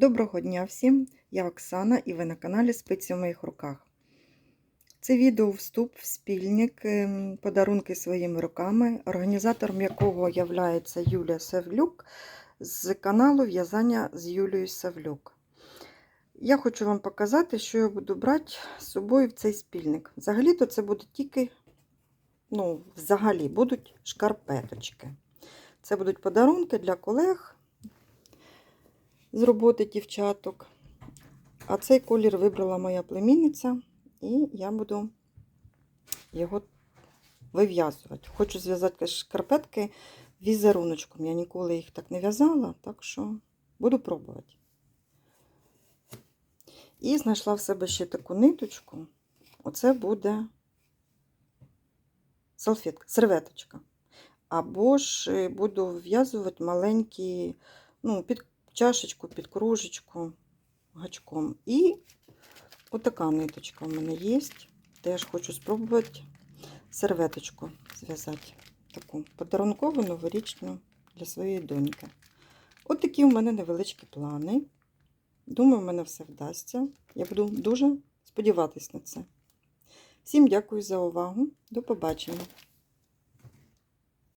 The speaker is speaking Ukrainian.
Доброго дня всім! Я Оксана і ви на каналі Спиці в моїх руках. Це відео вступ в спільник ем, подарунки своїми руками, організатором якого є Юлія Савлюк з каналу В'язання з Юлією Савлюк. Я хочу вам показати, що я буду брати з собою в цей спільник. Взагалі-то це буде тільки, ну, взагалі будуть шкарпеточки. Це будуть подарунки для колег з роботи дівчаток. А цей колір вибрала моя племінниця, і я буду його вив'язувати. Хочу зв'язати шкарпетки візеруночком. Я ніколи їх так не в'язала, так що буду пробувати. І знайшла в себе ще таку ниточку. Оце буде салфетка, серветочка. Або ж буду вв'язувати маленькі, ну, під чашечку, під кружечку гачком. І отака ниточка в мене є. Теж хочу спробувати серветочку зв'язати. Таку подарункову новорічну для своєї доньки. От такі у мене невеличкі плани. Думаю, в мене все вдасться. Я буду дуже сподіватись на це. Всім дякую за увагу. До побачення!